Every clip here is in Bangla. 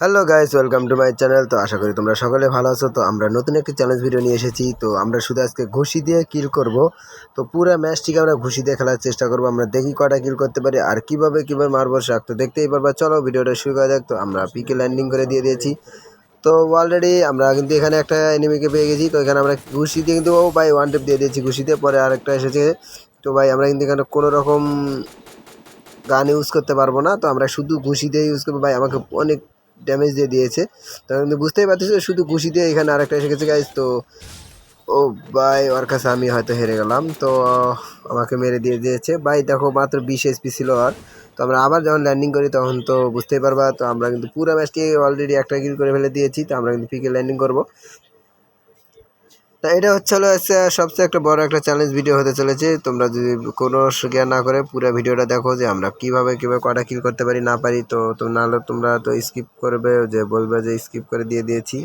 Hello guys welcome to my channel তো আশা করি তোমরা সকলে ভালো আছো। তো আমরা নতুন একটি চ্যালেঞ্জ ভিডিও নিয়ে এসেছি। তো আমরা শুধু আজকে ঘুষি দিয়ে কিল করব। তো পুরো ম্যাচটিকে আমরা ঘুষি দিয়ে খেলার চেষ্টা করব। আমরা দেখি কটা কিল করতে পারি আর কীভাবে কীভাবে মারবো শাক তো দেখতেই পারবা। চলো ভিডিওটা শুরু করা যাক। তো আমরা পিকে ল্যান্ডিং করে দিয়ে দিয়েছি। তো অলরেডি আমরা কিন্তু এখানে একটা এনিমিকে পেয়ে গেছি। তো এখানে আমরা ঘুষি দিয়ে কিন্তু ও ভাই ওয়ান টেপ দিয়ে দিয়েছি ঘুষিতে পরে আরেকটা এসেছে। তো ভাই আমরা কিন্তু এখানে কোনো রকম গান ইউজ করতে পারব না। তো আমরা শুধু ঘুষি দিয়ে ইউজ করব। ভাই আমাকে অনেক ড্যামেজ দিয়ে দিয়েছে। তো কিন্তু বুঝতেই পারতেছি, শুধু ঘুষি দিয়ে এখানে আরেকটা এসে গেছে গাইজ তো ও বাই ওর কাছে আমি হয়তো হেরে গেলাম। তো, আমাকে মেরে দিয়ে দিয়েছে। বাই দেখো, মাত্র বিশ এসপি ছিল আর। তো আমরা আবার যখন ল্যান্ডিং করি, তখন তো বুঝতেই পারবা, তো আমরা কিন্তু পুরো ম্যাচটি অলরেডি একটা কিল করে ফেলে দিয়েছি, তো আমরা কিন্তু পিকে ল্যান্ডিং করব। তা এটা হচ্ছে হলো সবচেয়ে একটা বড় একটা চ্যালেঞ্জ ভিডিও হতে চলেছে। তোমরা যদি কোনো জ্ঞান না করে পুরো ভিডিওটা দেখো যে আমরা কীভাবে কীভাবে কটা কিল করতে পারি না পারি, তো তো নাহলে তোমরা তো স্কিপ করবে যে বলবে যে স্কিপ করে দিয়ে দিয়েছি।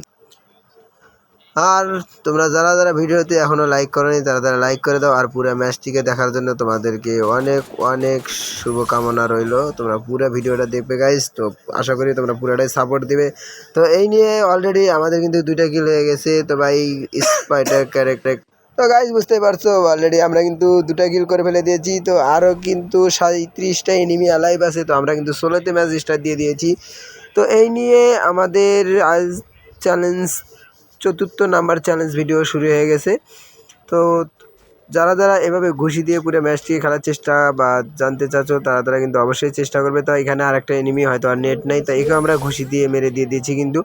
আর তোমরা যারা যারা ভিডিওতে এখনও লাইক করোনি, তারা তারা লাইক করে দাও। আর পুরো ম্যাচটিকে দেখার জন্য তোমাদেরকে অনেক অনেক শুভকামনা রইল। তোমরা পুরো ভিডিওটা দেখবে গাইস তো আশা করি তোমরা পুরোটাই সাপোর্ট দিবে। তো এই নিয়ে অলরেডি আমাদের কিন্তু দুইটা কিল হয়ে গেছে। তো ভাই স্পাইডার ক্যারেক্টার তো গাইজ বুঝতে পারছ অলরেডি আমরা কিন্তু দুটা কিল করে ফেলে দিয়েছি। তো আরও কিন্তু সাঁত্রিশটা এনিমি অ্যালাইভ আছে। তো আমরা কিন্তু ষোলোতে ম্যাচ স্টার্ট দিয়ে দিয়েছি। তো এই নিয়ে আমাদের আজ চ্যালেঞ্জ চতুর্থ নাম্বার চ্যালেঞ্জ ভিডিও শুরু হয়ে গেছে। তো যারা যারা এভাবে ঘুষি দিয়ে পুরো ম্যাচটিকে খেলার চেষ্টা বা জানতে চাচ্ছ, তারা তারা কিন্তু অবশ্যই চেষ্টা করবে। তো এখানে আরেকটা এনিমি হয়তো আর নেট নাই, তো একেও আমরা ঘুষি দিয়ে মেরে দিয়ে দিয়েছি কিন্তু।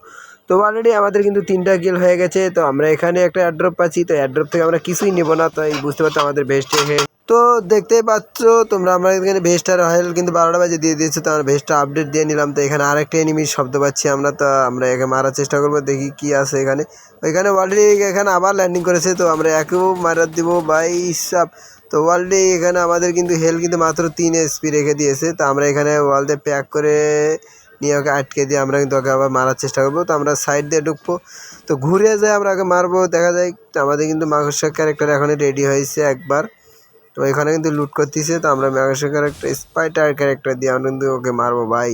তো অলরেডি আমাদের কিন্তু তিনটা গেল হয়ে গেছে। তো আমরা এখানে একটা অ্যাড্রপ পাচ্ছি, তো অ্যাড্রপ থেকে আমরা কিছুই নেব না তো এই বুঝতে পারছ আমাদের ভেস্টে তো দেখতেই পাচ্ছ, তোমরা আমরা এখানে ভেস্টার রয়েল কিন্তু বারোটা বাজে দিয়ে দিয়েছে, তো আমরা ভেস্টটা আপডেট দিয়ে নিলাম। তো এখানে আরেকটা এনিমির শব্দ পাচ্ছি আমরা, তো আমরা একে মারার চেষ্টা করব, দেখি কি আছে এখানে। ওইখানে অলরেডি এখানে আবার ল্যান্ডিং করেছে, তো আমরা একেও মারার দিব বাই সাপ তো ওয়ার্ল্ডে এখানে আমাদের কিন্তু হেল কিন্তু মাত্র তিন এসপি রেখে দিয়েছে, তো আমরা এখানে ওয়ার্ল্ডে প্যাক করে নিয়ে ওকে আটকে দিয়ে আমরা কিন্তু ওকে আবার মারার চেষ্টা করব, তো আমরা সাইড দিয়ে ঢুকবো। তো ঘুরে যায় আমরা ওকে মারবো, দেখা যায় আমাদের কিন্তু মাকড়সার ক্যারেক্টার এখনই রেডি হয়েছে একবার। তো এখানে কিন্তু লুট করতেছে। তো আমরা মাকড়সার ক্যারেক্টার স্পাইটার ক্যারেক্টার দিয়ে আমরা কিন্তু ওকে মারবো ভাই।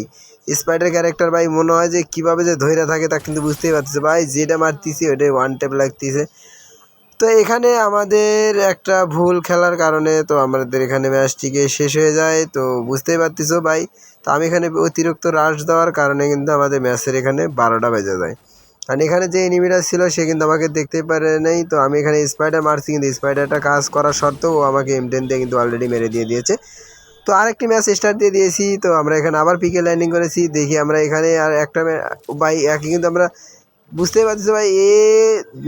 স্পাইডার ক্যারেক্টার ভাই মনে হয় যে কীভাবে যে ধৈর্য থাকে তা কিন্তু বুঝতেই পারতেছে ভাই। যেটা মারতেছি ওটাই ওয়ান টেপ লাগতেছে। তো এখানে আমাদের একটা ভুল খেলার কারণে তো আমাদের এখানে ম্যাচটিকে শেষ হয়ে যায়। তো বুঝতেই পারতেছো ভাই। তো আমি এখানে অতিরিক্ত রাশ দেওয়ার কারণে কিন্তু আমাদের ম্যাচের এখানে বারোটা বেজে যায়। কারণ এখানে যে এনিমিটা ছিল, সে কিন্তু আমাকে দেখতেই পারে নাই। তো আমি এখানে স্পাইডার মারছি, কিন্তু স্পাইডারটা কাজ করার সত্ত্বেও আমাকে এম টেন দিয়ে কিন্তু অলরেডি মেরে দিয়ে দিয়েছে। তো আরেকটি ম্যাচ স্টার্ট দিয়ে দিয়েছি। তো আমরা এখানে আবার পিকে ল্যান্ডিং করেছি। দেখি আমরা এখানে আর একটা বাই একই কিন্তু আমরা বুঝতেই পারছি ভাই, এ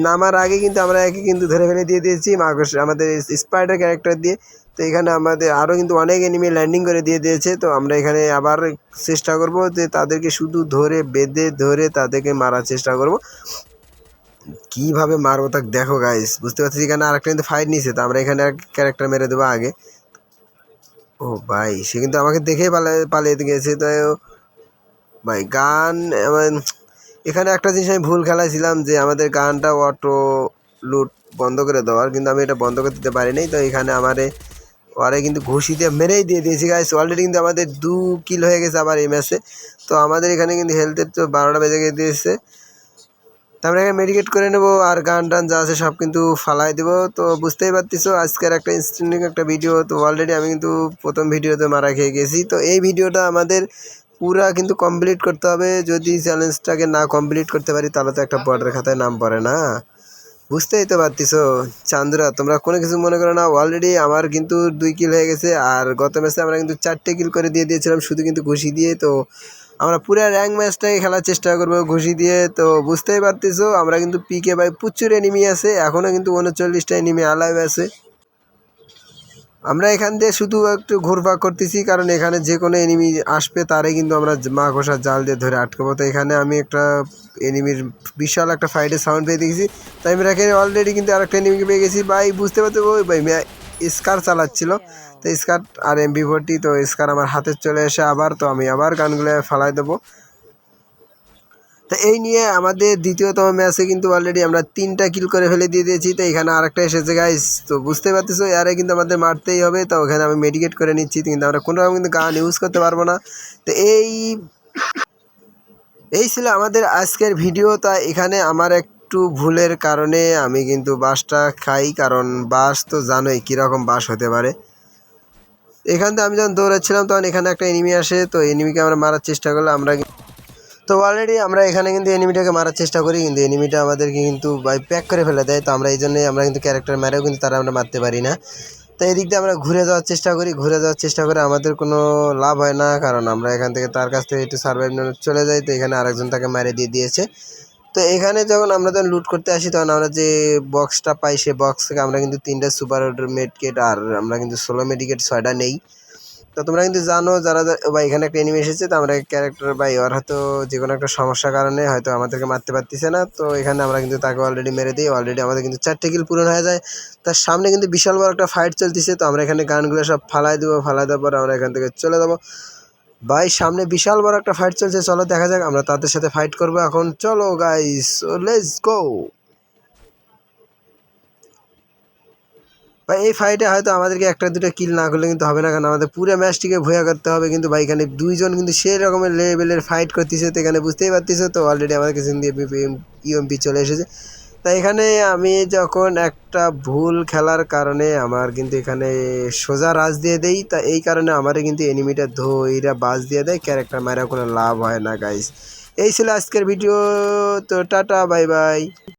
নামার আগে কিন্তু আমরা একে কিন্তু ধরে ফেলে দিয়ে দিয়েছি। মাকড় আমাদের স্পাইডার ক্যারেক্টার দিয়ে। তো এখানে আমাদের আরও কিন্তু অনেক এনিমি ল্যান্ডিং করে দিয়ে দিয়েছে। তো আমরা এখানে আবার চেষ্টা করব যে তাদেরকে শুধু ধরে, বেঁধে, ধরে তাদেরকে মারার চেষ্টা করব। কীভাবে মারবো তা দেখো গাইস বুঝতে পারছি এখানে আরেকটা কিন্তু ফাইট নিয়েছে, তো আমরা এখানে ক্যারেক্টার মেরে দেবো আগে। ও ভাই, সে কিন্তু আমাকে দেখেই পালিয়ে পালিয়ে গেছে তো ভাই, গান এখানে একটা জিনিস আমি ভুল খেলাইছিলাম যে আমাদের গানটা অটো লুট বন্ধ করে দেওয়ার, কিন্তু আমি এটা বন্ধ করে দিতে পারিনি। তো এখানে আমারে ওরে কিন্তু ঘুষি দিয়ে মেরেই দিয়ে দিয়েছি গাইস অলরেডি কিন্তু আমাদের দু কিল হয়ে গেছে আবার এই ম্যাচে তো আমাদের এখানে কিন্তু হেলথের তো বারোটা বেজে গিয়ে দিয়েছে। তো আমরা এখানে মেডিকেট করে নেব আর গান টান যা আছে সব কিন্তু ফালাই দেবো। তো বুঝতেই পারতেছো, আজকের একটা ইনস্ট্যান্টিং একটা ভিডিও তো অলরেডি আমি কিন্তু প্রথম ভিডিওতে মারা খেয়ে গেছি। তো এই ভিডিওটা আমাদের পুরা কিন্তু কমপ্লিট করতে হবে। যদি চ্যালেঞ্জটাকে না কমপ্লিট করতে পারি, তাহলে তো একটা বর্ডার খাতায় নাম পড়ে না। বুঝতেই তো পারতিছো, চান্দুরা, তোমরা কোনো কিছু মনে করো না অলরেডি আমার কিন্তু দুই কিল হয়ে গেছে, আর গত ম্যাচে আমরা কিন্তু চারটে কিল করে দিয়ে দিয়েছিলাম, শুধু কিন্তু ঘুষি দিয়ে, তো আমরা পুরো র্যাঙ্ক ম্যাচটাই খেলার চেষ্টা করব ঘুষি দিয়ে, তো বুঝতেই পারতেছো, আমরা কিন্তু পিকে বাই প্রচুর এনিমি আছে এখনও কিন্তু উনচল্লিশটা এনিমি আলাইভ আছে। আমরা এখান দিয়ে শুধু একটু ঘুরপাক করতেছি, কারণ এখানে যে কোনো এনিমি আসবে তারে কিন্তু আমরা মা ঘষার জাল দিয়ে ধরে আটকাবো। তো এখানে আমি একটা এনিমির বিশাল একটা ফাইটের সাউন্ড পেয়ে দেখেছি। তাই আমি এখানে অলরেডি কিন্তু আরেকটা এনিমিকে পেয়ে গেছি। ভাই, বুঝতে পারতে ওই ভাই স্কার চালাচ্ছিল। তো স্কার আর এমবি ফোরটি তো স্কার আমার হাতে চলে এসে আবার, তো আমি আবার গানগুলো ফালাই দেবো। তো এই নিয়ে আমাদের দ্বিতীয়তম ম্যাচে কিন্তু অলরেডি আমরা তিনটা কিল করে ফেলে দিয়ে দিয়েছি। তো এখানে আরেকটা এসেছে গাইস তো বুঝতে পারতেছো এরে কিন্তু আমাদের মারতেই হবে। তো ওখানে আমি মেডিকেট করে নিচ্ছি। কিন্তু আমরা কোনো রকম কিন্তু গান ইউজ করতে পারব না। তো এই এই ছিল আমাদের আজকের ভিডিও তা এখানে আমার একটু ভুলের কারণে আমি কিন্তু বাসটা খাই। কারণ বাস তো জানোই কীরকম বাস হতে পারে। এখান থেকে আমি যখন দৌড়াচ্ছিলাম, তখন এখানে একটা এনিমি আসে। তো এনিমিকে আমরা মারার চেষ্টা করলে আমরা তো অলরেডি আমরা এখানে কিন্তু এনিমিটাকে মারার চেষ্টা করি, কিন্তু এনিমিটা আমাদেরকে কিন্তু প্যাক করে ফেলে দেয়। তো আমরা এই জন্যই আমরা কিন্তু ক্যারেক্টার মেরেও কিন্তু তারা আমরা মারতে পারি না। তো এদিক দিয়ে আমরা ঘুরে যাওয়ার চেষ্টা করি, ঘুরে যাওয়ার চেষ্টা করে আমাদের কোনো লাভ হয় না, কারণ আমরা এখান থেকে তার কাছ থেকে একটু সার্ভাইভ চলে যাই, তো এখানে আরেকজন তাকে মেরে দিয়ে দিয়েছে। তো এখানে যখন আমরা যখন লুট করতে আসি, তখন আমরা যে বক্সটা পাই সেই বক্স থেকে আমরা কিন্তু তিনটা সুপার মেডিকেট আর আমরা কিন্তু ষোলো মেডিকেট ছয়টা নেই। তো তোমরা কিন্তু জানো যারা বা এখানে একটা এনিমি এসেছে, তো আমরা ক্যারেক্টার বা ওর হয়তো যে কোনো একটা সমস্যার কারণে হয়তো আমাদেরকে মারতে পারতেছে না। তো এখানে আমরা কিন্তু তাকে অলরেডি মেরে দিই। অলরেডি আমাদের কিন্তু চারটে কিল পূরণ হয়ে যায়। তার সামনে কিন্তু বিশাল বড় একটা ফাইট চলতেছে। তো আমরা এখানে গানগুলো সব ফালাই দেবো, ফালাই দেওয়ার পর আমরা এখান থেকে চলে যাব। ভাই, সামনে বিশাল বড় একটা ফাইট চলছে। চলো দেখা যাক, আমরা তাদের সাথে ফাইট করব এখন। চলো গাইস লেটস গো ভাই এই ফাইটে হয়তো আমাদেরকে একটা দুটো কিল না করলে কিন্তু হবে না, কারণ আমাদের পুরো ম্যাচটিকে ভুয়া করতে হবে। কিন্তু ভাই, এখানে দুইজন কিন্তু সেই রকমের লেভেলের ফাইট করতেছে তো এখানে বুঝতেই পারতেছো তো অলরেডি আমাদের কাছে ইউএমপি চলে এসেছে। তাই এখানে আমি যখন একটা ভুল খেলার কারণে আমার কিন্তু এখানে সোজা রাজ দিয়ে দেই, তা এই কারণে আমারে কিন্তু এনিমিটা ধইরা বাজ দিয়ে দেয় ক্যারেক্টার মারা কোনো লাভ হয় না গাইস এই ছিল আজকের ভিডিও তো টাটা বাই বাই